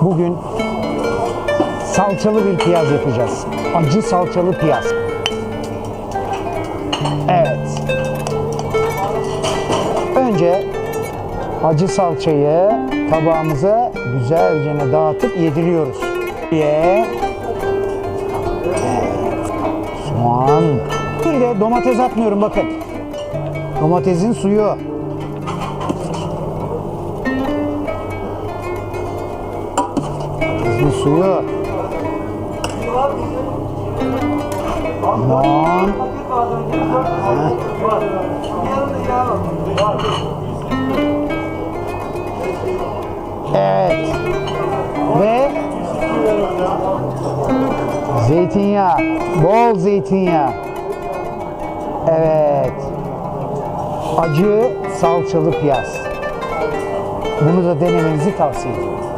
Bugün salçalı bir piyaz yapacağız. Acı salçalı piyaz. Evet. Önce acı salçayı tabağımıza güzelce dağıtıp yediriyoruz. Ye. Soğan. Bir de domates atmıyorum bakın. Domatesin suyu. Suyu. Aman. Evet. Ve zeytinyağı. Bol zeytinyağı. Evet. Acı salçalı piyaz. Bunu da denemenizi tavsiye ederim.